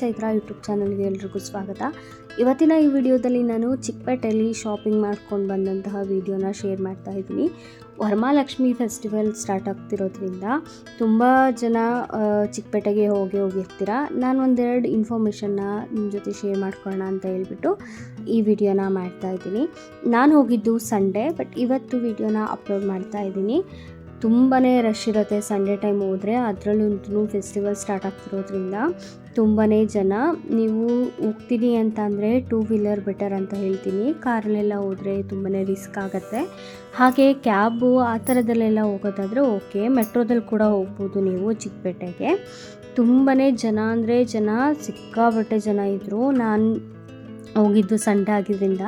Chaitra YouTube ಚಾನಲ್ಗೆ ಎಲ್ರಿಗೂ ಸ್ವಾಗತ. ಇವತ್ತಿನ ಈ ವಿಡಿಯೋದಲ್ಲಿ ನಾನು ಚಿಕ್ಕಪೇಟೆಯಲ್ಲಿ ಶಾಪಿಂಗ್ ಮಾಡ್ಕೊಂಡು ಬಂದಂತಹ ವಿಡಿಯೋನ ಶೇರ್ ಮಾಡ್ತಾ ಇದ್ದೀನಿ. ವರಮಾಲಕ್ಷ್ಮಿ ಫೆಸ್ಟಿವಲ್ ಸ್ಟಾರ್ಟ್ ಆಗ್ತಿರೋದ್ರಿಂದ ತುಂಬ ಜನ ಚಿಕ್ಕಪೇಟೆಗೆ ಹೋಗಿ ಹೋಗಿರ್ತೀರ? ನಾನು ಒಂದೆರಡು ಇನ್ಫಾರ್ಮೇಷನ್ನ ನಿಮ್ಮ ಜೊತೆ ಶೇರ್ ಮಾಡ್ಕೊಳ್ಳೋಣ ಅಂತ ಹೇಳ್ಬಿಟ್ಟು ಈ ವಿಡಿಯೋನ ಮಾಡ್ತಾ ಇದ್ದೀನಿ. ನಾನು ಹೋಗಿದ್ದು ಸಂಡೇ ಬಟ್ ಇವತ್ತು ವಿಡಿಯೋನ ಅಪ್ಲೋಡ್ ಮಾಡ್ತಾ ಇದ್ದೀನಿ. ತುಂಬಾ ರಶ್ ಇರುತ್ತೆ ಸಂಡೇ ಟೈಮ್ ಹೋದರೆ. ಅದರಲ್ಲಂತೂ ಫೆಸ್ಟಿವಲ್ ಸ್ಟಾರ್ಟ್ ಆಗ್ತಿರೋದ್ರಿಂದ ತುಂಬಾ ಜನ, ನೀವು ಹೋಗ್ತೀನಿ ಅಂತ ಅಂದರೆ ಟೂ ವೀಲರ್ ಬೆಟರ್ ಅಂತ ಹೇಳ್ತೀನಿ. ಕಾರಲ್ಲೆಲ್ಲ ಹೋದರೆ ತುಂಬಾ ರಿಸ್ಕ್ ಆಗುತ್ತೆ. ಹಾಗೆ ಕ್ಯಾಬು ಆ ಥರದಲ್ಲೆಲ್ಲ ಹೋಗೋದಾದರೆ ಓಕೆ ಮೆಟ್ರೋದಲ್ಲಿ ಕೂಡ ಹೋಗ್ಬೋದು ನೀವು ಚಿಕ್ಕಪೇಟೆಗೆ. ತುಂಬಾ ಜನ ಅಂದರೆ ಜನ ಸಿಕ್ಕಾಬಟ್ಟೆ ಜನ ಇದ್ದರು ನಾನು ಹೋಗಿದ್ದು ಸಂಡೆ ಆಗಿದ್ದರಿಂದ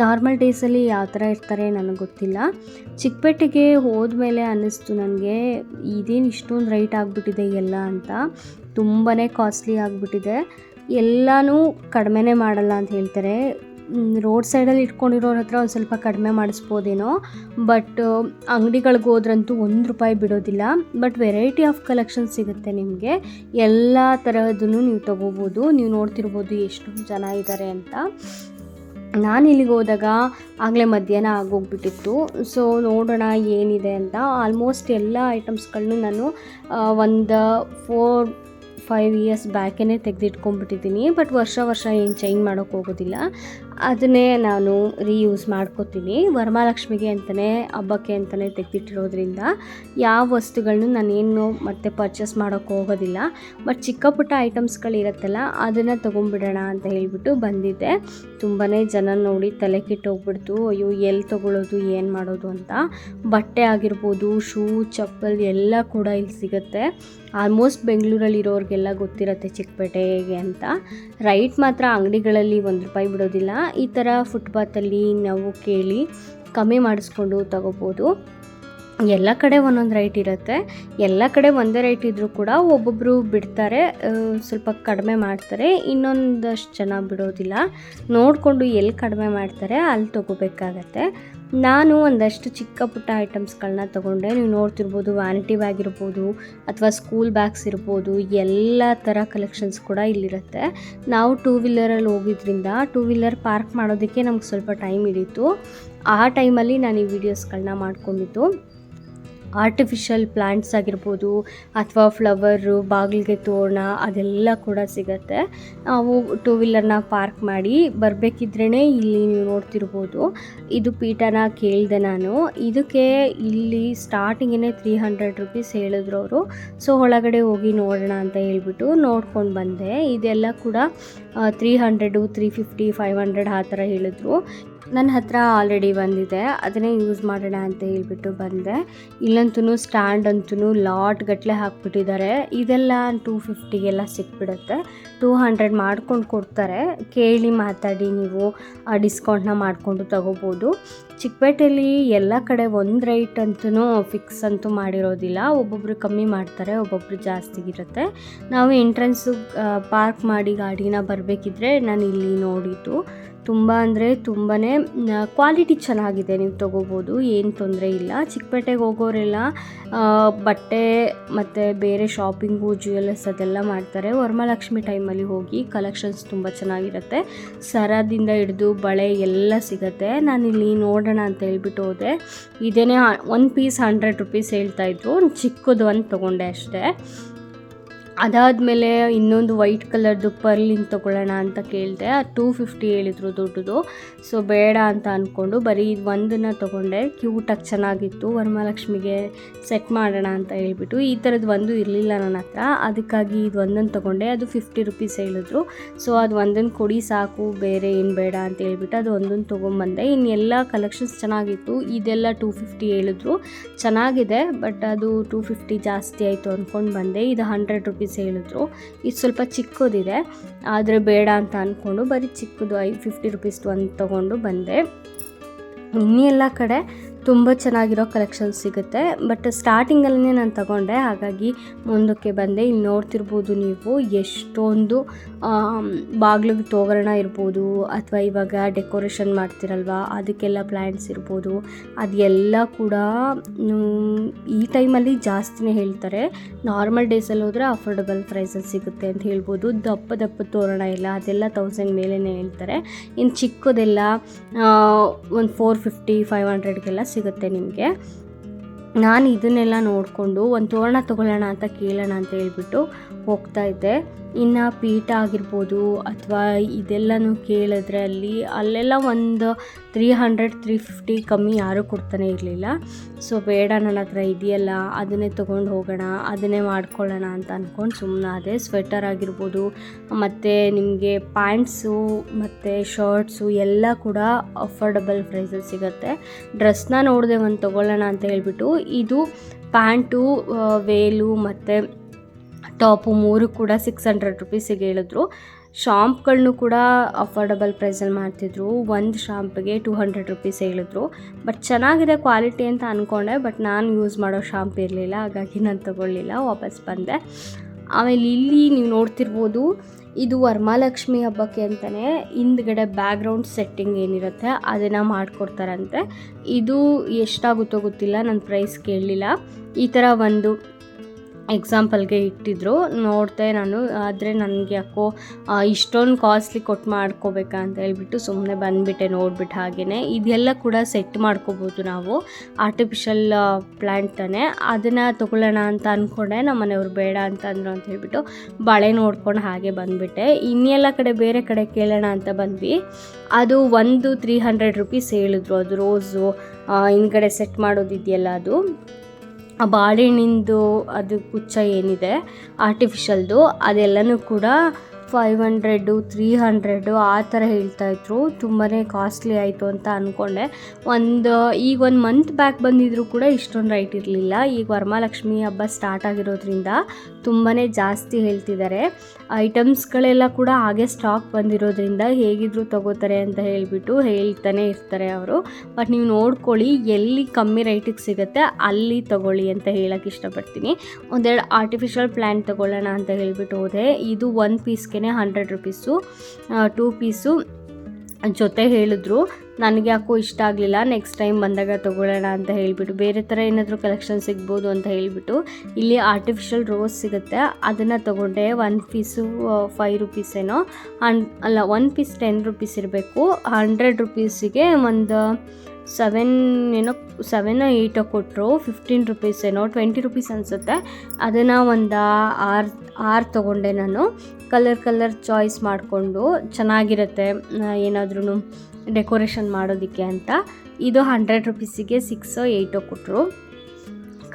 ನಾರ್ಮಲ್ ಡೇಸಲ್ಲಿ ಯಾವ ಥರ ಇರ್ತಾರೆ ನನಗೆ ಗೊತ್ತಿಲ್ಲ. ಚಿಕ್ಕಪೇಟೆಗೆ ಹೋದ ಮೇಲೆ ಅನ್ನಿಸ್ತು ನನಗೆ ಇದೇನು ಇಷ್ಟೊಂದು ರೈಟ್ ಆಗಿಬಿಟ್ಟಿದೆ ಎಲ್ಲ ಅಂತ. ತುಂಬಾ ಕಾಸ್ಟ್ಲಿ ಆಗಿಬಿಟ್ಟಿದೆ. ಎಲ್ಲನೂ ಕಡಿಮೆನೇ ಮಾಡಲ್ಲ ಅಂತ ಹೇಳ್ತಾರೆ. ರೋಡ್ ಸೈಡಲ್ಲಿ ಇಟ್ಕೊಂಡಿರೋರ ಹತ್ರ ಒಂದು ಸ್ವಲ್ಪ ಕಡಿಮೆ ಮಾಡಿಸ್ಬೋದೇನೋ ಬಟ್ ಅಂಗಡಿಗಳಿಗೆ ಹೋದ್ರಂತೂ ಒಂದು ರೂಪಾಯಿ ಬಿಡೋದಿಲ್ಲ. ಬಟ್ ವೆರೈಟಿ ಆಫ್ ಕಲೆಕ್ಷನ್ ಸಿಗುತ್ತೆ ನಿಮಗೆ. ಎಲ್ಲ ತರಹದನ್ನು ನೀವು ತೊಗೋಬೋದು, ನೀವು ನೋಡ್ತಿರ್ಬೋದು ಎಷ್ಟು ಜನ ಇದ್ದಾರೆ ಅಂತ. ನಾನು ಇಲ್ಲಿಗೆ ಹೋದಾಗ ಆಗಲೇ ಮಧ್ಯಾಹ್ನ ಆಗೋಗ್ಬಿಟ್ಟಿತ್ತು. ಸೊ ನೋಡೋಣ ಏನಿದೆ ಅಂತ. ಆಲ್ಮೋಸ್ಟ್ ಎಲ್ಲ ಐಟಮ್ಸ್ಗಳನ್ನೂ ನಾನು ಒಂದು ಫೋರ್ ಫೈವ್ ಇಯರ್ಸ್ ಬ್ಯಾಕೇ ತೆಗೆದಿಟ್ಕೊಂಡ್ಬಿಟ್ಟಿದ್ದೀನಿ ಬಟ್ ವರ್ಷ ವರ್ಷ ಏನು ಚೇಂಜ್ ಮಾಡೋಕ್ಕೆ ಹೋಗೋದಿಲ್ಲ. ಅದನ್ನೇ ನಾನು ರೀಯೂಸ್ ಮಾಡ್ಕೋತೀನಿ. ವರಮಹಾಲಕ್ಷ್ಮಿಗೆ ಅಂತಲೇ ಹಬ್ಬಕ್ಕೆ ಅಂತಲೇ ತೆಗೆದಿಟ್ಟಿರೋದ್ರಿಂದ ಯಾವ ವಸ್ತುಗಳನ್ನೂ ನಾನೇನು ಮತ್ತೆ ಪರ್ಚೇಸ್ ಮಾಡೋಕ್ಕೆ ಹೋಗೋದಿಲ್ಲ. ಬಟ್ ಚಿಕ್ಕ ಪುಟ್ಟ ಐಟಮ್ಸ್ಗಳಿರುತ್ತಲ್ಲ ಅದನ್ನು ತೊಗೊಂಡ್ಬಿಡೋಣ ಅಂತ ಹೇಳಿಬಿಟ್ಟು ಬಂದಿದ್ದೆ. ತುಂಬಾ ಜನ ನೋಡಿ ತಲೆ ಹೋಗ್ಬಿಡ್ತು. ಅಯ್ಯೋ ಎಲ್ಲಿ ತೊಗೊಳ್ಳೋದು ಏನು ಮಾಡೋದು ಅಂತ. ಬಟ್ಟೆ ಆಗಿರ್ಬೋದು, ಶೂ, ಚಪ್ಪಲ್ ಎಲ್ಲ ಕೂಡ ಇಲ್ಲಿ ಸಿಗುತ್ತೆ. ಆಲ್ಮೋಸ್ಟ್ ಬೆಂಗಳೂರಲ್ಲಿ ಇರೋರಿಗೆಲ್ಲ ಗೊತ್ತಿರುತ್ತೆ ಚಿಕ್ಕಪೇಟೆಗೆ ಅಂತ. ರೈಟ್ ಮಾತ್ರ ಅಂಗಡಿಗಳಲ್ಲಿ ಒಂದು ರೂಪಾಯಿ ಬಿಡೋದಿಲ್ಲ. ಈ ಥರ ಫುಟ್ಪಾತಲ್ಲಿ ನಾವು ಕೇಳಿ ಕಮ್ಮಿ ಮಾಡಿಸ್ಕೊಂಡು ತಗೋಬೋದು. ಎಲ್ಲ ಕಡೆ ಒಂದೊಂದು ರೈಟ್ ಇರುತ್ತೆ. ಎಲ್ಲ ಕಡೆ ಒಂದೇ ರೈಟ್ ಇದ್ದರೂ ಕೂಡ ಒಬ್ಬೊಬ್ಬರು ಬಿಡ್ತಾರೆ ಸ್ವಲ್ಪ ಕಡಿಮೆ ಮಾಡ್ತಾರೆ. ಇನ್ನೊಂದಷ್ಟು ಜನ ಬಿಡೋದಿಲ್ಲ. ನೋಡಿಕೊಂಡು ಎಲ್ಲಿ ಕಡಿಮೆ ಮಾಡ್ತಾರೆ ಅಲ್ಲಿ ತೊಗೋಬೇಕಾಗತ್ತೆ. ನಾನು ಒಂದಷ್ಟು ಚಿಕ್ಕ ಪುಟ್ಟ ಐಟಮ್ಸ್ಗಳನ್ನ ತೊಗೊಂಡೆ. ನೀವು ನೋಡ್ತಿರ್ಬೋದು ವ್ಯಾನಿಟಿ ಬ್ಯಾಗ್ ಇರ್ಬೋದು ಅಥವಾ ಸ್ಕೂಲ್ ಬ್ಯಾಗ್ಸ್ ಇರ್ಬೋದು, ಎಲ್ಲ ಥರ ಕಲೆಕ್ಷನ್ಸ್ ಕೂಡ ಇಲ್ಲಿರುತ್ತೆ. ನಾವು ಟೂ ವೀಲರಲ್ಲಿ ಹೋಗಿದ್ರಿಂದ ಟೂ ವೀಲರ್ ಪಾರ್ಕ್ ಮಾಡೋದಕ್ಕೆ ನಮ್ಗೆ ಸ್ವಲ್ಪ ಟೈಮ್ ಹಿಡೀತು. ಆ ಟೈಮಲ್ಲಿ ನಾನು ಈ ವಿಡಿಯೋಸ್ಗಳನ್ನ ಮಾಡ್ಕೊಂಡಿದ್ದು. ಆರ್ಟಿಫಿಷಿಯಲ್ ಪ್ಲ್ಯಾಂಟ್ಸ್ ಆಗಿರ್ಬೋದು ಅಥವಾ ಫ್ಲವರು ಬಾಗಿಲಿಗೆ ತೋರಣ ಅದೆಲ್ಲ ಕೂಡ ಸಿಗತ್ತೆ. ನಾವು ಟೂ ವೀಲರ್ನ ಪಾರ್ಕ್ ಮಾಡಿ ಬರಬೇಕಿದ್ರೇ ಇಲ್ಲಿ ನೀವು ನೋಡ್ತಿರ್ಬೋದು. ಇದು ಪೀಠನ ಕೇಳಿದೆ ನಾನು. ಇದಕ್ಕೆ ಇಲ್ಲಿ ಸ್ಟಾರ್ಟಿಂಗೇ ತ್ರೀ ಹಂಡ್ರೆಡ್ ರುಪೀಸ್ ಹೇಳಿದ್ರು ಅವರು. ಸೊ ಒಳಗಡೆ ಹೋಗಿ ನೋಡೋಣ ಅಂತ ಹೇಳ್ಬಿಟ್ಟು ನೋಡ್ಕೊಂಡು ಬಂದೆ. ಇದೆಲ್ಲ ಕೂಡ three hundred three fifty five hundred ಆ ಥರ ಹೇಳಿದ್ರು. ನನ್ನ ಹತ್ರ ಆಲ್ರೆಡಿ ಬಂದಿದೆ. ಅದನ್ನೇ ಯೂಸ್ ಮಾಡೋಣ ಅಂತ ಹೇಳ್ಬಿಟ್ಟು ಬಂದೆ. ಇಲ್ಲಂತೂ ಸ್ಟ್ಯಾಂಡ್ ಅಂತೂ ಲಾಟ್ ಗಟ್ಟಲೆ ಹಾಕ್ಬಿಟ್ಟಿದ್ದಾರೆ. ಇದೆಲ್ಲ ಟೂ ಫಿಫ್ಟಿಗೆಲ್ಲ ಸಿಕ್ಬಿಡುತ್ತೆ. ಟೂ ಹಂಡ್ರೆಡ್ ಮಾಡ್ಕೊಂಡು ಕೊಡ್ತಾರೆ. ಕೇಳಿ ಮಾತಾಡಿ ನೀವು ಡಿಸ್ಕೌಂಟ್ನ ಮಾಡಿಕೊಂಡು ತಗೋಬೋದು. ಚಿಕ್ಕಪೇಟೆಯಲ್ಲಿ ಎಲ್ಲ ಕಡೆ ಒಂದು ರೇಟ್ ಅಂತೂ ಫಿಕ್ಸ್ ಅಂತೂ ಮಾಡಿರೋದಿಲ್ಲ. ಒಬ್ಬೊಬ್ಬರು ಕಮ್ಮಿ ಮಾಡ್ತಾರೆ ಒಬ್ಬೊಬ್ಬರು ಜಾಸ್ತಿ ಇರುತ್ತೆ. ನಾವು ಎಂಟ್ರೆನ್ಸು ಪಾರ್ಕ್ ಮಾಡಿ ಗಾಡಿನ ಬರಬೇಕಿದ್ರೆ ನಾನು ಇಲ್ಲಿ ನೋಡಿದ್ದು. ತುಂಬ ಅಂದರೆ ತುಂಬಾ ಕ್ವಾಲಿಟಿ ಚೆನ್ನಾಗಿದೆ ನೀವು ತೊಗೋಬೋದು, ಏನು ತೊಂದರೆ ಇಲ್ಲ. ಚಿಕ್ಕಪೇಟೆಗೆ ಹೋಗೋರೆಲ್ಲ ಬಟ್ಟೆ ಮತ್ತು ಬೇರೆ ಶಾಪಿಂಗು ಜ್ಯುವೆಲ್ಲರ್ಸ್ ಅದೆಲ್ಲ ಮಾಡ್ತಾರೆ. ವರಮಹಾಲಕ್ಷ್ಮಿ ಟೈಮಲ್ಲಿ ಹೋಗಿ ಕಲೆಕ್ಷನ್ಸ್ ತುಂಬ ಚೆನ್ನಾಗಿರುತ್ತೆ. ಸರದಿಂದ ಹಿಡಿದು ಬಳೆ ಎಲ್ಲ ಸಿಗುತ್ತೆ. ನಾನಿಲ್ಲಿ ನೋಡೋಣ ಅಂತ ಹೇಳ್ಬಿಟ್ಟು ಹೋದೆ. ಇದೇ ಒಂದು ಪೀಸ್ ಹಂಡ್ರೆಡ್ ರುಪೀಸ್ ಹೇಳ್ತಾಯಿದ್ರು ಚಿಕ್ಕದು ಒಂದು ತೊಗೊಂಡೆ ಅಷ್ಟೇ. ಅದಾದಮೇಲೆ ಇನ್ನೊಂದು ವೈಟ್ ಕಲರ್ದು ಪರ್ಲಿನ್ ತೊಗೊಳ್ಳೋಣ ಅಂತ ಕೇಳಿದೆ ಅದು ಟೂ ಫಿಫ್ಟಿ ಹೇಳಿದರು ದುಡ್ಡುದು. ಸೊ ಬೇಡ ಅಂತ ಅಂದ್ಕೊಂಡು ಬರೀ ಇದು ಒಂದನ್ನು ತೊಗೊಂಡೆ. ಕ್ಯೂಟಾಗಿ ಚೆನ್ನಾಗಿತ್ತು. ವರಮಹಾಲಕ್ಷ್ಮಿಗೆ ಸೆಟ್ ಮಾಡೋಣ ಅಂತ ಹೇಳಿಬಿಟ್ಟು ಈ ಥರದ್ದು ಒಂದು ಇರಲಿಲ್ಲ ನನ್ನ ಹತ್ರ. ಅದಕ್ಕಾಗಿ ಇದು ಒಂದನ್ನು ತೊಗೊಂಡೆ. ಅದು ಫಿಫ್ಟಿ ರುಪೀಸ್ ಹೇಳಿದ್ರು. ಸೊ ಅದು ಒಂದನ್ನು ಕೊಡಿ ಸಾಕು, ಬೇರೆ ಏನು ಬೇಡ ಅಂತ ಹೇಳ್ಬಿಟ್ಟು ಅದು ಒಂದೊಂದು ತೊಗೊಂಬಂದೆ. ಇನ್ನೆಲ್ಲ ಕಲೆಕ್ಷನ್ಸ್ ಚೆನ್ನಾಗಿತ್ತು. ಇದೆಲ್ಲ ಟೂ ಫಿಫ್ಟಿ ಹೇಳಿದ್ರು. ಚೆನ್ನಾಗಿದೆ ಬಟ್ ಅದು ಟೂ ಫಿಫ್ಟಿ ಜಾಸ್ತಿ ಆಯಿತು ಅಂದ್ಕೊಂಡು ಬಂದೆ. ಇದು ಹಂಡ್ರೆಡ್ ರುಪೀಸ್ ಹೇಳಿದ್ರು. ಇದು ಸ್ವಲ್ಪ ಚಿಕ್ಕದಿದೆ. ಆದರೆ ಬೇಡ ಅಂತ ಅಂದ್ಕೊಂಡು ಬರೀ ಚಿಕ್ಕದು ಐ ಫಿಫ್ಟಿ ರುಪೀಸ್ ಒಂದು ತೊಗೊಂಡು ಬಂದೆ. ಇನ್ನೆಲ್ಲ ಕಡೆ ತುಂಬ ಚೆನ್ನಾಗಿರೋ ಕಲೆಕ್ಷನ್ ಸಿಗುತ್ತೆ. ಬಟ್ ಸ್ಟಾರ್ಟಿಂಗಲ್ಲೇ ನಾನು ತಗೊಂಡೆ. ಹಾಗಾಗಿ ಮುಂದಕ್ಕೆ ಬಂದೆ. ಇಲ್ಲಿ ನೋಡ್ತಿರ್ಬೋದು ನೀವು ಎಷ್ಟೊಂದು ಬಾಗಿಲಿಗೆ ತೋರಣ ಇರ್ಬೋದು, ಅಥವಾ ಇವಾಗ ಡೆಕೋರೇಷನ್ ಮಾಡ್ತಿರಲ್ವ, ಅದಕ್ಕೆಲ್ಲ ಪ್ಲ್ಯಾಂಟ್ಸ್ ಇರ್ಬೋದು, ಅದೆಲ್ಲ ಕೂಡ ಈ ಟೈಮಲ್ಲಿ ಜಾಸ್ತಿನೇ ಹೇಳ್ತಾರೆ. ನಾರ್ಮಲ್ ಡೇಸಲ್ಲಿ ಹೋದರೆ ಅಫೋರ್ಡಬಲ್ ಪ್ರೈಸಲ್ಲಿ ಸಿಗುತ್ತೆ ಅಂತ ಹೇಳ್ಬೋದು. ದಪ್ಪ ದಪ್ಪ ತೋರಣ ಇಲ್ಲ. ಅದೆಲ್ಲ ತೌಸಂಡ್ ಮೇಲೇ ಹೇಳ್ತಾರೆ. ಇನ್ನು ಚಿಕ್ಕದೆಲ್ಲ ಒಂದು ಫೋರ್ ಫಿಫ್ಟಿ ಫೈವ್ ಹಂಡ್ರೆಡ್ಗೆಲ್ಲ ಸಿಗುತ್ತೆ ನಿಮಗೆ. ನಾನು ಇದನ್ನೆಲ್ಲ ನೋಡಿಕೊಂಡು ಒಂದು ತೋರಣ ತೊಗೊಳ್ಳೋಣ ಅಂತ ಕೇಳೋಣ ಅಂತ ಹೇಳ್ಬಿಟ್ಟು ಹೋಗ್ತಾ ಇದ್ದೆ ಇನ್ನು ಪೀಠ ಆಗಿರ್ಬೋದು ಅಥವಾ ಇದೆಲ್ಲನೂ ಕೇಳಿದ್ರೆ ಅಲ್ಲಿ ಅಲ್ಲೆಲ್ಲ ಒಂದು ತ್ರೀ ಹಂಡ್ರೆಡ್ ತ್ರೀ ಫಿಫ್ಟಿ ಕಮ್ಮಿ ಯಾರೂ ಕೊಡ್ತಾನೆ ಇರಲಿಲ್ಲ. ಸೊ ಬೇಡ ನನ್ನ ಹತ್ರ ಇದೆಯಲ್ಲ, ಅದನ್ನೇ ತೊಗೊಂಡು ಹೋಗೋಣ, ಅದನ್ನೇ ಮಾಡ್ಕೊಳ್ಳೋಣ ಅಂತ ಅಂದ್ಕೊಂಡು ಸುಮ್ಮನೆ ಅದೇ ಸ್ವೆಟರ್ ಆಗಿರ್ಬೋದು, ಮತ್ತು ನಿಮಗೆ ಪ್ಯಾಂಟ್ಸು ಮತ್ತು ಶರ್ಟ್ಸು ಎಲ್ಲ ಕೂಡ ಅಫೋರ್ಡಬಲ್ ಪ್ರೈಸಲ್ಲಿ ಸಿಗುತ್ತೆ. ಡ್ರೆಸ್ನ ನೋಡಿದೆ ಒಂದು ತೊಗೊಳ್ಳೋಣ ಅಂತ ಹೇಳಿಬಿಟ್ಟು, ಇದು ಪ್ಯಾಂಟು ವೇಲು, ಮತ್ತು ಟಾಪು ಮೂರು ಕೂಡ ಸಿಕ್ಸ್ ಹಂಡ್ರೆಡ್ ರುಪೀಸಿಗೆ ಹೇಳಿದ್ರು. ಶಾಂಪ್ಗಳನ್ನೂ ಕೂಡ ಅಫೋರ್ಡಬಲ್ ಪ್ರೈಸಲ್ಲಿ ಮಾಡ್ತಿದ್ರು. ಒಂದು ಶಾಂಪಿಗೆ ಟೂ ಹಂಡ್ರೆಡ್ ರುಪೀಸ್ ಹೇಳಿದ್ರು. ಬಟ್ ಚೆನ್ನಾಗಿದೆ ಕ್ವಾಲಿಟಿ ಅಂತ ಅಂದ್ಕೊಂಡೆ ಬಟ್ ನಾನು ಯೂಸ್ ಮಾಡೋ ಶಾಂಪ್ ಇರಲಿಲ್ಲ, ಹಾಗಾಗಿ ನಾನು ತೊಗೊಳ್ಳಿಲ್ಲ, ವಾಪಸ್ ಬಂದೆ. ಆಮೇಲೆ ಇಲ್ಲಿ ನೀವು ನೋಡ್ತಿರ್ಬೋದು, ಇದು ವರ್ಮಾಲಕ್ಷ್ಮಿ ಹಬ್ಬಕ್ಕೆ ಅಂತಲೇ ಹಿಂದ್ಗಡೆ ಬ್ಯಾಕ್ಗ್ರೌಂಡ್ ಸೆಟ್ಟಿಂಗ್ ಏನಿರುತ್ತೆ, ಅದನ್ನು ಮಾಡಿಕೊಡ್ತಾರಂತೆ. ಇದು ಎಷ್ಟಾಗುತ್ತೋ ಗೊತ್ತಿಲ್ಲ ನನ್ನ ಪ್ರೈಸ್ ಕೇಳಲಿಲ್ಲ. ಈ ಥರ ಒಂದು ಎಕ್ಸಾಂಪಲ್ಗೆ ಇಟ್ಟಿದ್ರು. ನೋಡಿದೆ ನಾನು, ಆದರೆ ನನಗೆ ಯಾಕೋ ಇಷ್ಟೊಂದು ಕಾಸ್ಟ್ಲಿ ಕೊಟ್ಟು ಮಾಡ್ಕೋಬೇಕಾ ಅಂತ ಹೇಳ್ಬಿಟ್ಟು ಸುಮ್ಮನೆ ಬಂದುಬಿಟ್ಟೆ ನೋಡ್ಬಿಟ್ಟು ಹಾಗೆಯೇ ಇದೆಲ್ಲ ಕೂಡ ಸೆಟ್ ಮಾಡ್ಕೋಬೋದು ನಾವು. ಆರ್ಟಿಫಿಷಿಯಲ್ ಪ್ಲ್ಯಾಂಟನ್ನೇ ಅದನ್ನು ತೊಗೊಳ್ಳೋಣ ಅಂತ ಅಂದ್ಕೊಂಡೆ ನಮ್ಮ ಮನೆಯವ್ರು ಬೇಡ ಅಂತ ಅಂದರು ಅಂತ ಹೇಳ್ಬಿಟ್ಟು ಬಳೆ ನೋಡ್ಕೊಂಡು ಹಾಗೆ ಬಂದುಬಿಟ್ಟೆ. ಇನ್ನೆಲ್ಲ ಕಡೆ ಬೇರೆ ಕಡೆ ಕೇಳೋಣ ಅಂತ ಬಂದ್ವಿ. ಅದು ಒಂದು ತ್ರೀ ಹಂಡ್ರೆಡ್ ರುಪೀಸ್ ಹೇಳಿದ್ರು. ಅದು ರೋಸು ಹಿಂದ್ಗಡೆ ಸೆಟ್ ಮಾಡೋದಿದೆಯಲ್ಲ ಅದು. ಆ ಬಾಳೆಹಣ್ಣಿಂದು ಅದು ಕುಚ್ಚ ಏನಿದೆ ಆರ್ಟಿಫಿಷಲ್ದು ಅದೆಲ್ಲನೂ ಕೂಡ ಫೈವ್ ಹಂಡ್ರೆಡು ತ್ರೀ ಹಂಡ್ರೆಡು ಆ ಥರ ಹೇಳ್ತಾಯಿದ್ರು ತುಂಬಾ ಕಾಸ್ಟ್ಲಿ ಆಯಿತು ಅಂತ ಅಂದ್ಕೊಂಡೆ ಒಂದು, ಈಗ ಒಂದು ಮಂತ್ ಬ್ಯಾಕ್ ಬಂದಿದ್ದರೂ ಕೂಡ ಇಷ್ಟೊಂದು ರೈಟ್ ಇರಲಿಲ್ಲ. ಈಗ ವರಮಹಾಲಕ್ಷ್ಮಿ ಹಬ್ಬ ಸ್ಟಾರ್ಟ್ ಆಗಿರೋದ್ರಿಂದ ತುಂಬಾ ಜಾಸ್ತಿ ಹೇಳ್ತಿದ್ದಾರೆ. ಐಟಮ್ಸ್ಗಳೆಲ್ಲ ಕೂಡ ಹಾಗೆ ಸ್ಟಾಕ್ ಬಂದಿರೋದ್ರಿಂದ ಹೇಗಿದ್ರು ತಗೋತಾರೆ ಅಂತ ಹೇಳಿಬಿಟ್ಟು ಹೇಳ್ತಾನೆ ಇರ್ತಾರೆ ಅವರು. ಬಟ್ ನೀವು ನೋಡ್ಕೊಳ್ಳಿ, ಎಲ್ಲಿ ಕಮ್ಮಿ ರೇಟಿಗೆ ಸಿಗುತ್ತೆ ಅಲ್ಲಿ ತಗೊಳ್ಳಿ ಅಂತ ಹೇಳಕ್ಕೆ ಇಷ್ಟಪಡ್ತೀನಿ. ಒಂದೆರಡು ಆರ್ಟಿಫಿಷಿಯಲ್ ಪ್ಲ್ಯಾಂಟ್ ತಗೊಳ್ಳೋಣ ಅಂತ ಹೇಳ್ಬಿಟ್ಟು ಹೋದೆ. ಇದು ಒನ್ ಪೀಸ್ಗೆ ಹಂಡ್ರೆಡ್ ರುಪೀಸು ಟೂ ಪೀಸು ಜೊತೆ ಹೇಳಿದ್ರು, ನನಗೆ ಯಾಕೋ ಇಷ್ಟ ಆಗಲಿಲ್ಲ ನೆಕ್ಸ್ಟ್ ಟೈಮ್ ಬಂದಾಗ ತೊಗೊಳ್ಳೋಣ ಅಂತ ಹೇಳಿಬಿಟ್ಟು, ಬೇರೆ ಥರ ಏನಾದರೂ ಕಲೆಕ್ಷನ್ ಸಿಗ್ಬೋದು ಅಂತ ಹೇಳಿಬಿಟ್ಟು, ಇಲ್ಲಿ ಆರ್ಟಿಫಿಷಿಯಲ್ ರೋಸ್ ಸಿಗುತ್ತೆ. ಅದನ್ನು ತೊಗೊಂಡೆ ಒನ್ ಪೀಸು ಫೈ ರುಪೀಸ್ ಏನೋ. ಅಲ್ಲ ಒನ್ ಪೀಸ್ ಟೆನ್ ರುಪೀಸ್ ಇರಬೇಕು. ಹಂಡ್ರೆಡ್ ರುಪೀಸಿಗೆ ಒಂದು ಸೆವೆನ್ ಏನೋ, ಸೆವೆನ್ ಏಯ್ಟೋ ಕೊಟ್ಟರು ಫಿಫ್ಟೀನ್ ರುಪೀಸ್ ಏನೋ ಟ್ವೆಂಟಿ ರುಪೀಸ್ ಅನಿಸುತ್ತೆ. ಅದನ್ನು ಒಂದು ಆರು ಆರು ತೊಗೊಂಡೆ ನಾನು. ಕಲರ್ ಕಲರ್ ಚಾಯ್ಸ್ ಮಾಡಿಕೊಂಡು ಚೆನ್ನಾಗಿರುತ್ತೆ ಏನಾದ್ರೂ ಡೆಕೋರೇಷನ್ ಮಾಡೋದಕ್ಕೆ ಅಂತ. ಇದು ಹಂಡ್ರೆಡ್ ರುಪೀಸಿಗೆ ಸಿಕ್ಸೋ ಏಯ್ಟೋ ಕೊಟ್ಟರು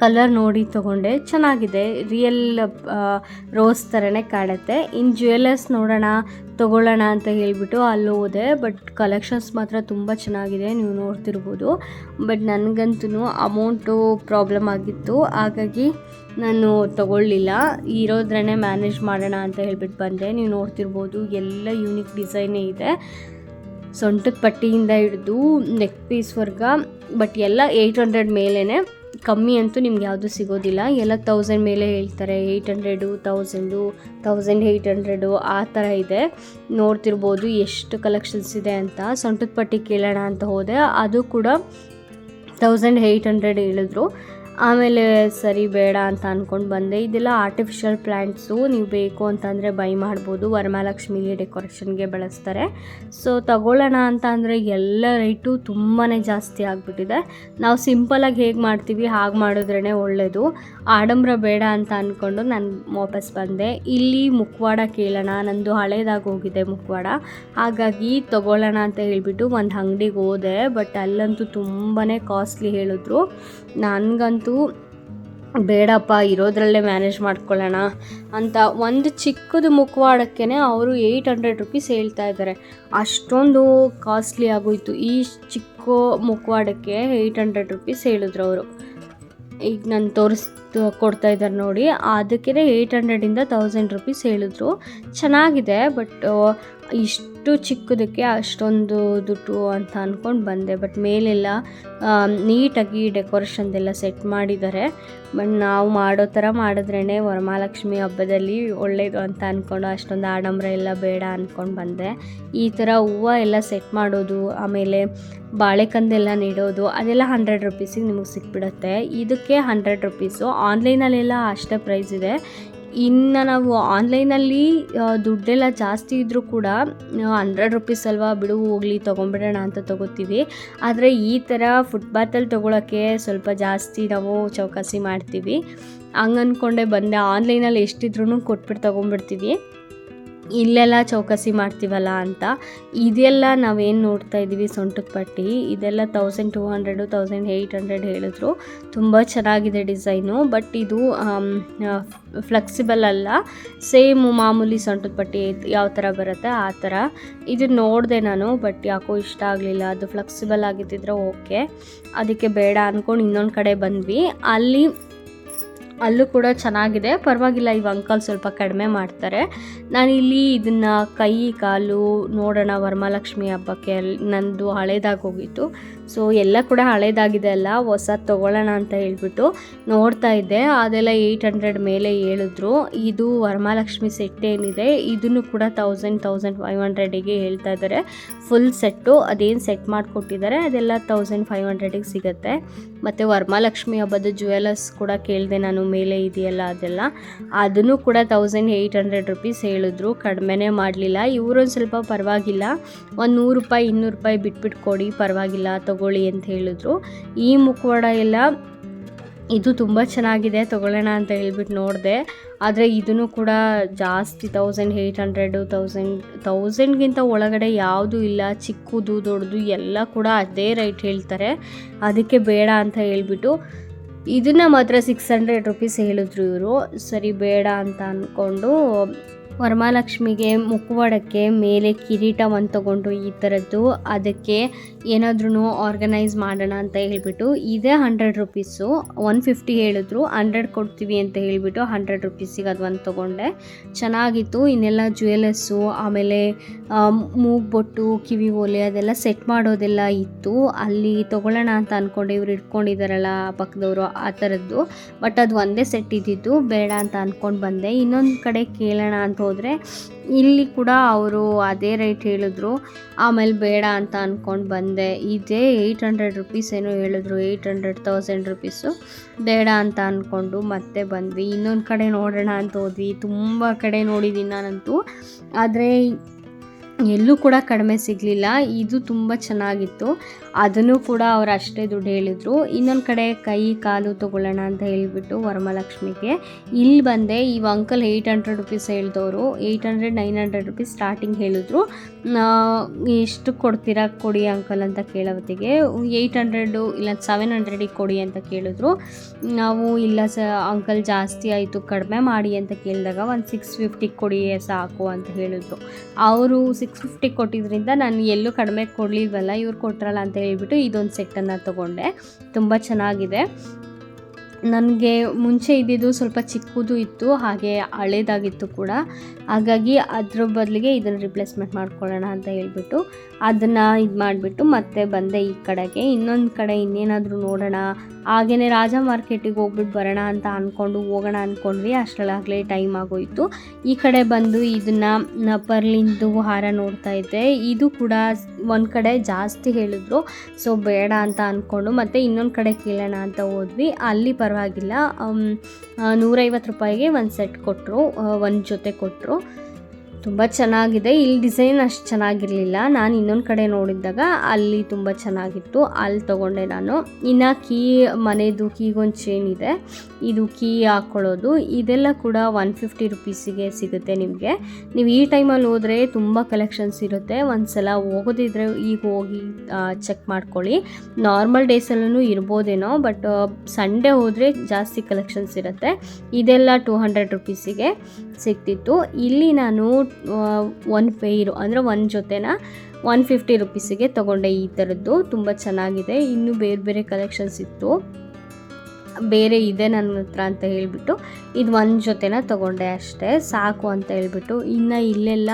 ಕಲರ್ ನೋಡಿ ತೊಗೊಂಡೆ. ಚೆನ್ನಾಗಿದೆ. ರಿಯಲ್ ರೋಸ್ ಥರನೇ ಕಾಣುತ್ತೆ. ಇನ್ನು ಜ್ಯುವೆಲ್ಲರ್ಸ್ ನೋಡೋಣ, ತೊಗೊಳ್ಳೋಣ ಅಂತ ಹೇಳಿಬಿಟ್ಟು ಅಲ್ಲಿ ಹೋದೆ. ಬಟ್ ಕಲೆಕ್ಷನ್ಸ್ ಮಾತ್ರ ತುಂಬ ಚೆನ್ನಾಗಿದೆ. ನೀವು ನೋಡ್ತಿರ್ಬೋದು. ಬಟ್ ನನಗಂತೂ ಅಮೌಂಟು ಪ್ರಾಬ್ಲಮ್ ಆಗಿತ್ತು. ಹಾಗಾಗಿ ನಾನು ತಗೊಳ್ಳಿಲ್ಲ. ಇರೋದ್ರೇ ಮ್ಯಾನೇಜ್ ಮಾಡೋಣ ಅಂತ ಹೇಳ್ಬಿಟ್ಟು ಬಂದೆ. ನೀವು ನೋಡ್ತಿರ್ಬೋದು, ಎಲ್ಲ ಯೂನಿಕ್ ಡಿಸೈನೇ ಇದೆ. ಸೊಂಟದ ಪಟ್ಟಿಯಿಂದ ಹಿಡಿದು ನೆಕ್ ಪೀಸ್ವರ್ಗ ಬಟ್ ಎಲ್ಲ ಏಯ್ಟ್ ಹಂಡ್ರೆಡ್ ಮೇಲೇ ಕಮ್ಮಿ ಅಂತೂ ನಿಮ್ಗೆ ಯಾವುದು ಸಿಗೋದಿಲ್ಲ. ಎಲ್ಲ ತೌಸಂಡ್ ಮೇಲೆ ಹೇಳ್ತಾರೆ eight hundred thousand thousand eight hundred ಆ ಥರ ಇದೆ. ನೋಡ್ತಿರ್ಬೋದು ಎಷ್ಟು ಕಲೆಕ್ಷನ್ಸ್ ಇದೆ ಅಂತ. ಸೊಂಟದ ಪಟ್ಟಿ ಕೇಳೋಣ ಅಂತ ಹೋದೆ. ಅದು ಕೂಡ ತೌಸಂಡ್ ಏಯ್ಟ್ ಹಂಡ್ರೆಡ್ ಹೇಳಿದ್ರು. ಆಮೇಲೆ ಸರಿ ಬೇಡ ಅಂತ ಅಂದ್ಕೊಂಡು ಬಂದೆ. ಇದೆಲ್ಲ ಆರ್ಟಿಫಿಷಿಯಲ್ ಪ್ಲ್ಯಾಂಟ್ಸು ನೀವು ಬೇಕು ಅಂತಂದರೆ ಬೈ ಮಾಡ್ಬೋದು. ವರಮಹಾಲಕ್ಷ್ಮಿಗೆ ಡೆಕೋರೇಷನ್ಗೆ ಬಳಸ್ತಾರೆ. ಸೊ ತಗೊಳ್ಳೋಣ ಅಂತ ಅಂದರೆ ಎಲ್ಲ ರೇಟು ತುಂಬಾ ಜಾಸ್ತಿ ಆಗಿಬಿಟ್ಟಿದೆ. ನಾವು ಸಿಂಪಲಾಗಿ ಹೇಗೆ ಮಾಡ್ತೀವಿ, ಹಾಗೆ ಮಾಡಿದ್ರೇ ಒಳ್ಳೆಯದು ಆಡಂಬರ ಬೇಡ ಅಂತ ಅಂದ್ಕೊಂಡು ನಾನು ವಾಪಸ್ ಬಂದೆ. ಇಲ್ಲಿ ಮುಖವಾಡ ಕೇಳೋಣ. ನಂದು ಹಳೇದಾಗಿ ಹೋಗಿದೆ ಮುಖವಾಡ ಹಾಗಾಗಿ ತಗೊಳ್ಳೋಣ ಅಂತ ಹೇಳಿಬಿಟ್ಟು ಒಂದು ಅಂಗಡಿಗೆ ಹೋದೆ. ಬಟ್ ಅಲ್ಲಂತೂ ತುಂಬಾ ಕಾಸ್ಟ್ಲಿ ಹೇಳಿದ್ರು. ನನಗಂತೂ ಬೇಡಪ್ಪ, ಇರೋದ್ರಲ್ಲೇ ಮ್ಯಾನೇಜ್ ಮಾಡ್ಕೊಳ್ಳೋಣ ಅಂತ ಒಂದು ಚಿಕ್ಕದು ಮುಖವಾಡಕ್ಕೆ ಅವರು ಏಯ್ಟ್ ಹಂಡ್ರೆಡ್ ರುಪೀಸ್ ಹೇಳ್ತಾ ಇದ್ದಾರೆ. ಅಷ್ಟೊಂದು ಕಾಸ್ಟ್ಲಿ ಆಗೋಯ್ತು. ಈ ಚಿಕ್ಕ ಮುಖವಾಡಕ್ಕೆ ಏಯ್ಟ್ ಹಂಡ್ರೆಡ್ ರುಪೀಸ್ ಹೇಳಿದ್ರು ಅವರು. ಈಗ ನಾನು ತೋರಿಸ್, ಕೊಡ್ತಾ ಇದ್ದಾರೆ ನೋಡಿ. ಅದಕ್ಕೆ ಏಯ್ಟ್ ಹಂಡ್ರೆಡಿಂದ ತೌಸಂಡ್ ರುಪೀಸ್ ಹೇಳಿದ್ರು. ಚೆನ್ನಾಗಿದೆ ಬಟ್ ಇಷ್ಟು ಚಿಕ್ಕದಕ್ಕೆ ಅಷ್ಟೊಂದು ದುಡ್ಡು ಅಂತ ಅಂದ್ಕೊಂಡು ಬಂದೆ. ಬಟ್ ಮೇಲೆಲ್ಲ ನೀಟಾಗಿ ಡೆಕೋರೇಷನ್ದೆಲ್ಲ ಸೆಟ್ ಮಾಡಿದ್ದಾರೆ. ಬಟ್ ನಾವು ಮಾಡೋ ಥರ ಮಾಡಿದ್ರೇ ವರಮಹಾಲಕ್ಷ್ಮಿ ಹಬ್ಬದಲ್ಲಿ ಒಳ್ಳೆಯದು ಅಂತ ಅಂದ್ಕೊಂಡು ಅಷ್ಟೊಂದು ಆಡಂಬರ ಎಲ್ಲ ಬೇಡ ಅಂದ್ಕೊಂಡು ಬಂದೆ. ಈ ಥರ ಹೂವು ಎಲ್ಲ ಸೆಟ್ ಮಾಡೋದು, ಆಮೇಲೆ ಬಾಳೆಕಂದೆಲ್ಲ ನೆಡೋದು, ಅದೆಲ್ಲ ಹಂಡ್ರೆಡ್ ರುಪೀಸಿಗೆ ನಿಮಗೆ ಸಿಕ್ಬಿಡುತ್ತೆ. ಇದಕ್ಕೆ ಹಂಡ್ರೆಡ್ ರುಪೀಸು ಆನ್ಲೈನಲ್ಲೆಲ್ಲ ಅಷ್ಟೇ ಪ್ರೈಸ್ ಇದೆ. ಇನ್ನು ನಾವು ಆನ್ಲೈನಲ್ಲಿ ದುಡ್ಡೆಲ್ಲ ಜಾಸ್ತಿ ಇದ್ದರೂ ಕೂಡ ಹಂಡ್ರೆಡ್ ರುಪೀಸ್ ಅಲ್ವಾ, ಬಿಡು, ಹೋಗಲಿ, ತೊಗೊಂಬಿಡೋಣ ಅಂತ ತೊಗೋತೀವಿ. ಆದರೆ ಈ ಥರ ಫುಟ್ಪಾತಲ್ಲಿ ತೊಗೊಳಕ್ಕೆ ಸ್ವಲ್ಪ ಜಾಸ್ತಿ ನಾವು ಚೌಕಾಸಿ ಮಾಡ್ತೀವಿ. ಹಂಗೆ ಅಂದ್ಕೊಂಡೆ ಬಂದೆ, ಆನ್ಲೈನಲ್ಲಿ ಎಷ್ಟಿದ್ರೂ ಕೊಟ್ಬಿಟ್ಟು ತೊಗೊಂಬಿಡ್ತೀವಿ. ಇಲ್ಲೆಲ್ಲ ಚೌಕಾಸಿ ಮಾಡ್ತೀವಲ್ಲ ಅಂತ, ಇದೆಲ್ಲ ನಾವೇನು ನೋಡ್ತಾ ಇದ್ದೀವಿ ಸೊಂಟದ ಪಟ್ಟಿ. ಇದೆಲ್ಲ thousand two hundred thousand eight hundred ಹೇಳಿದ್ರು. ತುಂಬ ಚೆನ್ನಾಗಿದೆ ಡಿಸೈನು, ಬಟ್ ಇದು ಫ್ಲೆಕ್ಸಿಬಲ್ ಅಲ್ಲ. ಸೇಮ್ ಮಾಮೂಲಿ ಸೊಂಟದ ಪಟ್ಟಿ ಯಾವ ಥರ ಬರುತ್ತೆ ಆ ಥರ ಇದು ನೋಡಿದೆ ನಾನು, ಬಟ್ ಯಾಕೋ ಇಷ್ಟ ಆಗಲಿಲ್ಲ. ಅದು ಫ್ಲೆಕ್ಸಿಬಲ್ ಆಗಿದ್ದಿದ್ರೆ ಓಕೆ. ಅದಕ್ಕೆ ಬೇಡ ಅಂದ್ಕೊಂಡು ಇನ್ನೊಂದು ಕಡೆ ಬಂದ್ವಿ. ಅಲ್ಲಿ ಅಲ್ಲೂ ಕೂಡ ಚೆನ್ನಾಗಿದೆ. ಪರವಾಗಿಲ್ಲ, ಇವು ಅಂಕಲ್ ಸ್ವಲ್ಪ ಕಡಿಮೆ ಮಾಡ್ತಾರೆ. ನಾನಿಲ್ಲಿ ಇದನ್ನು ಕೈ, ಕಾಲು ನೋಡೋಣ ವರಮಹಾಲಕ್ಷ್ಮಿ ಹಬ್ಬಕ್ಕೆ. ನಂದು ಹಳೇದಾಗಿ ಹೋಗಿತ್ತು. ಸೊ ಎಲ್ಲ ಕೂಡ ಹಳೇದಾಗಿದೆ ಅಲ್ಲ, ಹೊಸ ತೊಗೊಳ್ಳೋಣ ಅಂತ ಹೇಳ್ಬಿಟ್ಟು ನೋಡ್ತಾ ಇದ್ದೆ. ಅದೆಲ್ಲ ಏಯ್ಟ್ ಹಂಡ್ರೆಡ್ ಮೇಲೆ ಹೇಳಿದ್ರು. ಇದು ವರಮಹಾಲಕ್ಷ್ಮಿ ಸೆಟ್ ಏನಿದೆ, ಇದನ್ನು ಕೂಡ ತೌಸಂಡ್ ತೌಸಂಡ್ ಫೈವ್ ಹಂಡ್ರೆಡಿಗೆ ಹೇಳ್ತಾ ಇದ್ದಾರೆ. ಫುಲ್ ಸೆಟ್ಟು ಅದೇನು ಸೆಟ್ ಮಾಡಿಕೊಟ್ಟಿದ್ದಾರೆ, ಅದೆಲ್ಲ ತೌಸಂಡ್ ಫೈವ್ ಹಂಡ್ರೆಡಿಗೆ ಸಿಗುತ್ತೆ. ಮತ್ತು ವರಮಹಾಲಕ್ಷ್ಮಿ ಹಬ್ಬದ ಜ್ಯುವೆಲರ್ಸ್ ಕೂಡ ಕೇಳಿದೆ ನಾನು, ಮೇಲೆ ಇದೆಯಲ್ಲ, ಅದೆಲ್ಲ. ಅದನ್ನು ಕೂಡ ತೌಸಂಡ್ ಏಯ್ಟ್ ಹಂಡ್ರೆಡ್ ರುಪೀಸ್ ಹೇಳಿದ್ರು. ಕಡಿಮೆನೇ ಮಾಡಲಿಲ್ಲ. ಇವರೊಂದು ಸ್ವಲ್ಪ ಪರವಾಗಿಲ್ಲ. ಒಂದು ನೂರು ರೂಪಾಯಿ, ಇನ್ನೂರು ರೂಪಾಯಿ ಬಿಟ್ಬಿಟ್ಟು ಕೊಡಿ ಪರವಾಗಿಲ್ಲ. ತಗೊಳ್ಳಿ ಅಂತ ಹೇಳಿದ್ರು. ಈ ಮುಖವಾಡ ಎಲ್ಲ ಇದು ತುಂಬ ಚೆನ್ನಾಗಿದೆ, ತೊಗೊಳ್ಳೋಣ ಅಂತ ಹೇಳ್ಬಿಟ್ಟು ನೋಡಿದೆ. ಆದರೆ ಇದನ್ನು ಕೂಡ ಜಾಸ್ತಿ ತೌಸಂಡ್ ಏಯ್ಟ್ ಹಂಡ್ರೆಡು ತೌಸಂಡ್ ತೌಸಂಡ್ಗಿಂತ ಒಳಗಡೆ ಯಾವುದೂ ಇಲ್ಲ, ಚಿಕ್ಕದು, ದೊಡ್ಡದು ಎಲ್ಲ ಕೂಡ ಅದೇ ರೈಟ್ ಹೇಳ್ತಾರೆ. ಅದಕ್ಕೆ ಬೇಡ ಅಂತ ಹೇಳ್ಬಿಟ್ಟು ಇದನ್ನು ಮಾತ್ರ ಸಿಕ್ಸ್ ಹಂಡ್ರೆಡ್ ರುಪೀಸ್ ಹೇಳಿದ್ರು ಇವರು. ಸರಿ, ಬೇಡ ಅಂತ ಅಂದ್ಕೊಂಡು ವರಮಹಾಲಕ್ಷ್ಮಿಗೆ ಮುಖವಾಡಕ್ಕೆ ಮೇಲೆ ಕಿರೀಟವನ್ನು ತಗೊಂಡು ಈ ಥರದ್ದು, ಅದಕ್ಕೆ ಏನಾದ್ರೂ ಆರ್ಗನೈಸ್ ಮಾಡೋಣ ಅಂತ ಹೇಳಿಬಿಟ್ಟು, ಇದೇ ಹಂಡ್ರೆಡ್ ರುಪೀಸು ಒನ್ ಫಿಫ್ಟಿ ಹೇಳಿದ್ರು ಹಂಡ್ರೆಡ್ ಕೊಡ್ತೀವಿ ಅಂತ ಹೇಳಿಬಿಟ್ಟು ಹಂಡ್ರೆಡ್ ರುಪೀಸಿಗೆ ಅದು ಒಂದು ತೊಗೊಂಡೆ. ಚೆನ್ನಾಗಿತ್ತು, ಇನ್ನೆಲ್ಲ ಜ್ಯುವೆಲರ್ಸು ಆಮೇಲೆ ಮೂಗ್ಬೊಟ್ಟು, ಕಿವಿ ಓಲೆ ಅದೆಲ್ಲ ಸೆಟ್ ಮಾಡೋದೆಲ್ಲ ಇತ್ತು. ಅಲ್ಲಿ ತೊಗೊಳ್ಳೋಣ ಅಂತ ಅಂದ್ಕೊಂಡು ಇವ್ರು ಇಟ್ಕೊಂಡಿದ್ದಾರಲ್ಲ ಪಕ್ಕದವರು ಆ ಥರದ್ದು. ಬಟ್ ಅದು ಒಂದೇ ಸೆಟ್ ಇದ್ದಿದ್ದು, ಬೇಡ ಅಂತ ಅಂದ್ಕೊಂಡು ಬಂದೆ. ಇನ್ನೊಂದು ಕಡೆ ಕೇಳೋಣ ಅಂತ ಹೋದರೆ ಇಲ್ಲಿ ಕೂಡ ಅವರು ಅದೇ ರೇಟ್ ಹೇಳಿದ್ರು. ಆಮೇಲೆ ಬೇಡ ಅಂತ ಅಂದ್ಕೊಂಡು ಬಂದೆ. ಇದೇ ಏಯ್ಟ್ ಹಂಡ್ರೆಡ್ ರುಪೀಸ್ ಏನೋ ಹೇಳಿದ್ರು. ಏಯ್ಟ್ ಹಂಡ್ರೆಡ್ ತೌಸಂಡ್ ರುಪೀಸು ಬೇಡ ಅಂತ ಅಂದ್ಕೊಂಡು ಮತ್ತೆ ಬಂದ್ವಿ. ಇನ್ನೊಂದು ಕಡೆ ನೋಡೋಣ ಅಂತ ಹೋದ್ವಿ. ತುಂಬ ಕಡೆ ನೋಡಿದ್ದೀನಿ ನಾನಂತೂ. ಆದರೆ ಎಲ್ಲೂ ಕೂಡ ಕಡಿಮೆ ಸಿಗಲಿಲ್ಲ. ಇದು ತುಂಬ ಚೆನ್ನಾಗಿತ್ತು. ಅದನ್ನು ಕೂಡ ಅವ್ರು ಅಷ್ಟೇ ದುಡ್ಡು ಹೇಳಿದರು. ಇನ್ನೊಂದು ಕಡೆ ಕೈ ಕಾಲು ತೊಗೊಳ್ಳೋಣ ಅಂತ ಹೇಳಿಬಿಟ್ಟು ವರಮಹಾಲಕ್ಷ್ಮಿಗೆ. ಇಲ್ಲಿ ಬಂದೆ ಈ ಅಂಕಲ್ ಏಯ್ಟ್ ಹಂಡ್ರೆಡ್ ರುಪೀಸ್ ಹೇಳಿದವರು. Eight hundred nine hundred rupees starting ಹೇಳಿದ್ರು. ಎಷ್ಟು ಕೊಡ್ತೀರಾ ಕೊಡಿ ಅಂಕಲ್ ಅಂತ ಕೇಳೋತ್ತಿಗೆ ಏಯ್ಟ್ ಹಂಡ್ರೆಡು ಇಲ್ಲ ಸೆವೆನ್ ಹಂಡ್ರೆಡಿಗೆ ಕೊಡಿ ಅಂತ ಕೇಳಿದ್ರು. ನಾವು ಇಲ್ಲ ಸ, ಅಂಕಲ್ ಜಾಸ್ತಿ ಆಯಿತು, ಕಡಿಮೆ ಮಾಡಿ ಅಂತ ಕೇಳಿದಾಗ ಒಂದು ಸಿಕ್ಸ್ ಫಿಫ್ಟಿಗೆ ಕೊಡಿ ಸಾಕು ಅಂತ ಹೇಳಿದ್ರು. ಅವರು ಸಿಕ್ಸ್ ಫಿಫ್ಟಿಗೆ ಕೊಟ್ಟಿದ್ರಿಂದ ನಾನು ಎಲ್ಲೂ ಕಡಿಮೆ ಕೊಡಲಿಲ್ವಲ್ಲ, ಇವ್ರು ಕೊಟ್ರಲ್ಲ ಅಂತ ಹೇಳ್ಬಿಟ್ಟು ಇದೊಂದು ಸೆಟ್ಟನ್ನು ತೊಗೊಂಡೆ. ತುಂಬ ಚೆನ್ನಾಗಿದೆ. ನನಗೆ ಮುಂಚೆ ಇದ್ದಿದ್ದು ಸ್ವಲ್ಪ ಚಿಕ್ಕದು ಇತ್ತು, ಹಾಗೆ ಹಳೇದಾಗಿತ್ತು ಕೂಡ. ಹಾಗಾಗಿ ಅದ್ರ ಬದಲಿಗೆ ಇದನ್ನು ರಿಪ್ಲೇಸ್ಮೆಂಟ್ ಮಾಡ್ಕೊಳ್ಳೋಣ ಅಂತ ಹೇಳ್ಬಿಟ್ಟು ಅದನ್ನು ಇದು ಮಾಡಿಬಿಟ್ಟು ಮತ್ತೆ ಬಂದೆ ಈ ಕಡೆಗೆ. ಇನ್ನೊಂದು ಕಡೆ ಇನ್ನೇನಾದರೂ ನೋಡೋಣ. ಹಾಗೆಯೇ ರಾಜ ಮಾರ್ಕೆಟಿಗೆ ಹೋಗ್ಬಿಟ್ಟು ಬರೋಣ ಅಂತ ಅಂದ್ಕೊಂಡು ಹೋಗೋಣ ಅಂದ್ಕೊಂಡ್ವಿ ಅಷ್ಟರಲ್ಲಾಗಲೇ ಟೈಮ್ ಆಗೋಯಿತು. ಈ ಕಡೆ ಬಂದು ಇದನ್ನು ಪರ್ಲಿಂದು ಹಾರ ನೋಡ್ತಾ ಇದ್ದೆ. ಇದು ಕೂಡ ಒಂದು ಕಡೆ ಜಾಸ್ತಿ ಹೇಳಿದ್ರು ಸೊ ಬೇಡ ಅಂತ ಅಂದ್ಕೊಂಡು ಮತ್ತು ಇನ್ನೊಂದು ಕಡೆ ಕೇಳೋಣ ಅಂತ ಹೋದ್ವಿ. ಅಲ್ಲಿ ಪರವಾಗಿಲ್ಲ ನೂರೈವತ್ತು ರೂಪಾಯಿಗೆ ಒಂದು ಸೆಟ್ ಕೊಟ್ಟರು ಒಂದು ಜೊತೆ ಕೊಟ್ಟರು ತುಂಬ ಚೆನ್ನಾಗಿದೆ. ಇಲ್ಲಿ ಡಿಸೈನ್ ಅಷ್ಟು ಚೆನ್ನಾಗಿರಲಿಲ್ಲ. ನಾನು ಇನ್ನೊಂದು ಕಡೆ ನೋಡಿದ್ದಾಗ ಅಲ್ಲಿ ತುಂಬ ಚೆನ್ನಾಗಿತ್ತು. ಅಲ್ಲಿ ತೊಗೊಂಡೆ ನಾನು. ಇನ್ನು ಕೀ ಮನೆದು ಕೀಗೊಂದು ಚೈನ್ ಇದೆ. ಇದು ಕೀ ಹಾಕ್ಕೊಳ್ಳೋದು ಇದೆಲ್ಲ ಕೂಡ ಒನ್ ಫಿಫ್ಟಿ ರುಪೀಸಿಗೆ ಸಿಗುತ್ತೆ ನಿಮಗೆ. ನೀವು ಈ ಟೈಮಲ್ಲಿ ಹೋದರೆ ತುಂಬ ಕಲೆಕ್ಷನ್ಸ್ ಇರುತ್ತೆ. ಒಂದು ಸಲ ಹೋಗೋದಿದ್ರೆ ಈಗ ಹೋಗಿ ಚೆಕ್ ಮಾಡ್ಕೊಳ್ಳಿ. ನಾರ್ಮಲ್ ಡೇಸಲ್ಲೂ ಇರ್ಬೋದೇನೋ ಬಟ್ ಸಂಡೇ ಹೋದರೆ ಜಾಸ್ತಿ ಕಲೆಕ್ಷನ್ಸ್ ಇರುತ್ತೆ. ಇದೆಲ್ಲ ಟೂ ಹಂಡ್ರೆಡ್ ರುಪೀಸಿಗೆ ಸಿಗ್ತಿತ್ತು ಇಲ್ಲಿ ನಾನು ಒನ್ ಪೇರು ಅಂದರೆ ಒನ್ ಜೊತೆನ ಒನ್ ಫಿಫ್ಟಿ ರುಪೀಸಿಗೆ ತೊಗೊಂಡೆ ಈ ಥರದ್ದು. ತುಂಬ ಚೆನ್ನಾಗಿದೆ. ಇನ್ನೂ ಬೇರೆ ಬೇರೆ ಕಲೆಕ್ಷನ್ಸ್ ಇತ್ತು. ಬೇರೆ ಇದೆ ನನ್ನ ಹತ್ರ ಅಂತ ಹೇಳಿಬಿಟ್ಟು ಇದು ಒಂದು ಜೊತೆನ ತೊಗೊಂಡೆ ಅಷ್ಟೇ. ಸಾಕು ಅಂತ ಹೇಳ್ಬಿಟ್ಟು. ಇನ್ನು ಇಲ್ಲೆಲ್ಲ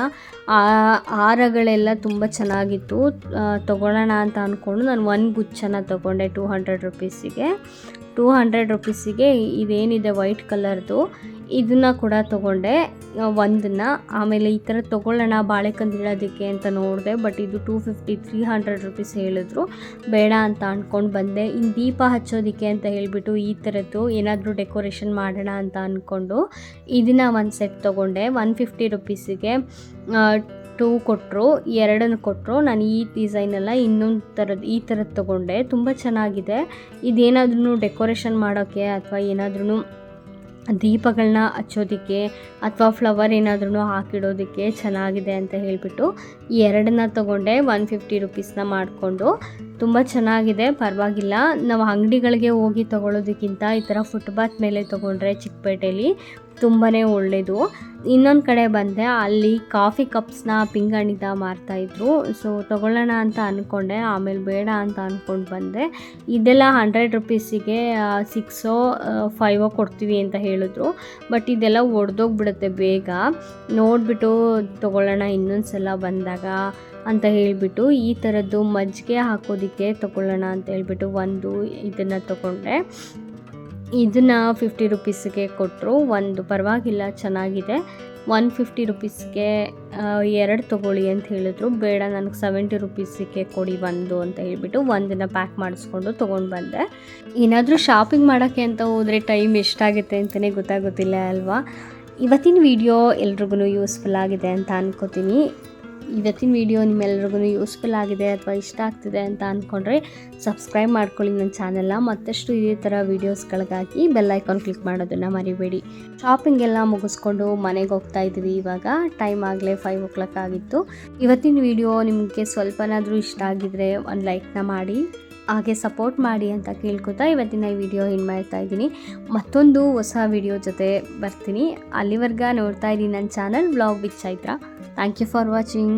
ಹಾರಗಳೆಲ್ಲ ತುಂಬ ಚೆನ್ನಾಗಿತ್ತು. ತೊಗೊಳ್ಳೋಣ ಅಂತ ಅಂದ್ಕೊಂಡು ನಾನು ಒಂದು ಗುಚ್ಛನ ತೊಗೊಂಡೆ ಟೂ ಹಂಡ್ರೆಡ್ ರುಪೀಸಿಗೆ. ಟೂ ಹಂಡ್ರೆಡ್ ರುಪೀಸಿಗೆ ಇದೇನಿದೆ ವೈಟ್ ಕಲರ್ದು. ಇದನ್ನ ಕೂಡ ತೊಗೊಂಡೆ. ಒಂದನ್ನು. ಆಮೇಲೆ ಈ ಥರ ತೊಗೊಳ್ಳೋಣ ಬಾಳೆಕಂದು ಇಡೋದಕ್ಕೆ ಅಂತ ನೋಡಿದೆ, ಬಟ್ ಇದು two fifty, three hundred rupees ಹೇಳಿದ್ರು. ಬೇಡ ಅಂತ ಅಂದ್ಕೊಂಡು ಬಂದೆ. ಇನ್ನು ದೀಪ ಹಚ್ಚೋದಕ್ಕೆ ಅಂತ ಹೇಳಿಬಿಟ್ಟು ಈ ಥರದ್ದು ಏನಾದರೂ ಡೆಕೋರೇಷನ್ ಮಾಡೋಣ ಅಂತ ಅಂದ್ಕೊಂಡು ಇದನ್ನು ಒಂದು ಸೆಟ್ ತೊಗೊಂಡೆ. One fifty ರುಪೀಸಿಗೆ. ಟೂ ಕೊಟ್ಟರು ಎರಡನ್ನು ಕೊಟ್ಟರು ನಾನು ಈ ಡಿಸೈನೆಲ್ಲ ಇನ್ನೊಂದು ಥರದ್ದು ಈ ಥರದ್ದು ತೊಗೊಂಡೆ. ತುಂಬ ಚೆನ್ನಾಗಿದೆ. ಇದೇನಾದ್ರೂ ಡೆಕೋರೇಷನ್ ಮಾಡೋಕ್ಕೆ ಅಥವಾ ಏನಾದ್ರೂ ದೀಪಗಳನ್ನ ಹಚ್ಚೋದಕ್ಕೆ ಅಥವಾ ಫ್ಲವರ್ ಏನಾದ್ರೂ ಹಾಕಿಡೋದಕ್ಕೆ ಚೆನ್ನಾಗಿದೆ ಅಂತ ಹೇಳಿಬಿಟ್ಟು ಎರಡನ್ನ ತೊಗೊಂಡೆ, ಒನ್ ಫಿಫ್ಟಿ ರುಪೀಸ್ನ ಮಾಡಿಕೊಂಡು. ತುಂಬ ಚೆನ್ನಾಗಿದೆ. ಪರವಾಗಿಲ್ಲ. ನಾವು ಅಂಗಡಿಗಳಿಗೆ ಹೋಗಿ ತೊಗೊಳೋದಕ್ಕಿಂತ ಈ ಥರ ಫುಟ್ಪಾತ್ ಮೇಲೆ ತೊಗೊಂಡ್ರೆ ಚಿಕ್ಕಪೇಟೆಯಲ್ಲಿ ತುಂಬಾ ಒಳ್ಳೆಯದು ಇನ್ನೊಂದು ಕಡೆ ಬಂದೆ, ಅಲ್ಲಿ ಕಾಫಿ ಕಪ್ಸ್ನ ಪಿಂಗಣಿದ ಮಾರ್ತಾಯಿದ್ರು ಸೊ ತೊಗೊಳ್ಳೋಣ ಅಂತ ಅಂದ್ಕೊಂಡೆ ಆಮೇಲೆ ಬೇಡ ಅಂತ ಅಂದ್ಕೊಂಡು ಬಂದೆ. ಇದೆಲ್ಲ ಹಂಡ್ರೆಡ್ ರುಪೀಸಿಗೆ ಸಿಕ್ಸೋ ಫೈವೋ ಕೊಡ್ತೀವಿ ಅಂತ ಹೇಳಿದ್ರು. ಬಟ್ ಇದೆಲ್ಲ ಒಡೆದೋಗ್ಬಿಡುತ್ತೆ ಬೇಗ. ನೋಡಿಬಿಟ್ಟು ತೊಗೊಳ್ಳೋಣ ಇನ್ನೊಂದು ಸಲ ಬಂದಾಗ ಅಂತ ಹೇಳಿಬಿಟ್ಟು, ಈ ಥರದ್ದು ಮಜ್ಜಿಗೆ ಹಾಕೋದಕ್ಕೆ ತೊಗೊಳ್ಳೋಣ ಅಂತ ಹೇಳಿಬಿಟ್ಟು ಒಂದು ಇದನ್ನು ತೊಗೊಂಡೆ. ಇದನ್ನು ಫಿಫ್ಟಿ ರುಪೀಸ್ಗೆ ಕೊಟ್ಟರು ಒಂದು ಪರವಾಗಿಲ್ಲ, ಚೆನ್ನಾಗಿದೆ. ಒನ್ ಫಿಫ್ಟಿ ರುಪೀಸ್ಗೆ ಎರಡು ತೊಗೊಳ್ಳಿ ಅಂತ ಹೇಳಿದ್ರು. ಬೇಡ, ನನಗೆ ಸೆವೆಂಟಿ ರುಪೀಸಿಗೆ ಕೊಡಿ ಒಂದು ಅಂತ ಹೇಳಿಬಿಟ್ಟು ಒಂದನ್ನು ಪ್ಯಾಕ್ ಮಾಡಿಸ್ಕೊಂಡು ತೊಗೊಂಡು ಬಂದೆ. ಏನಾದರೂ ಶಾಪಿಂಗ್ ಮಾಡೋಕ್ಕೆ ಅಂತ ಹೋದರೆ ಟೈಮ್ ಎಷ್ಟಾಗುತ್ತೆ ಅಂತಲೇ ಗೊತ್ತಾಗೋದಿಲ್ಲ ಅಲ್ವಾ? ಇವತ್ತಿನ ವಿಡಿಯೋ ಎಲ್ರಿಗೂ ಯೂಸ್ಫುಲ್ ಆಗಿದೆ ಅಂತ ಅನ್ಕೋತೀನಿ. ಇವತ್ತಿನ ವಿಡಿಯೋ ನಿಮ್ಮೆಲ್ಲರಿಗೂ ಯೂಸ್ಫುಲ್ ಆಗಿದೆ ಅಥವಾ ಇಷ್ಟ ಆಗ್ತಿದೆ ಅಂತ ಅಂದ್ಕೊಂಡ್ರೆ ಸಬ್ಸ್ಕ್ರೈಬ್ ಮಾಡ್ಕೊಳ್ಳಿ ನನ್ನ ಚಾನೆಲ್ನ ಮತ್ತಷ್ಟು ಇದೇ ಥರ ವೀಡಿಯೋಸ್ಗಳಿಗಾಗಿ ಬೆಲ್ ಐಕಾನ್ ಕ್ಲಿಕ್ ಮಾಡೋದನ್ನು ಮರಿಬೇಡಿ. ಶಾಪಿಂಗ್ ಎಲ್ಲ ಮುಗಿಸ್ಕೊಂಡು ಮನೆಗೆ ಹೋಗ್ತಾ ಇದ್ದೀವಿ. ಇವಾಗ ಟೈಮ್ ಆಗಲೇ ಫೈವ್ ಓ ಕ್ಲಾಕ್ ಆಗಿತ್ತು. ಇವತ್ತಿನ ವಿಡಿಯೋ ನಿಮಗೆ ಸ್ವಲ್ಪನಾದರೂ ಇಷ್ಟ ಆಗಿದ್ರೆ ಒಂದು ಲೈಕ್ನ ಮಾಡಿ. ಹಾಗೆ ಸಪೋರ್ಟ್ ಮಾಡಿ ಅಂತ ಕೇಳ್ಕೊತಾ ಇವತ್ತಿನ ಈ ವಿಡಿಯೋ ಏನು ಮಾಡ್ತಾ ಇದ್ದೀನಿ. ಮತ್ತೊಂದು ಹೊಸ ವಿಡಿಯೋ ಜೊತೆ ಬರ್ತೀನಿ. ಅಲ್ಲಿವರೆಗ ನೋಡ್ತಾ ಇದ್ದೀನಿ ನನ್ನ channel blog with Chaitra thank you for watching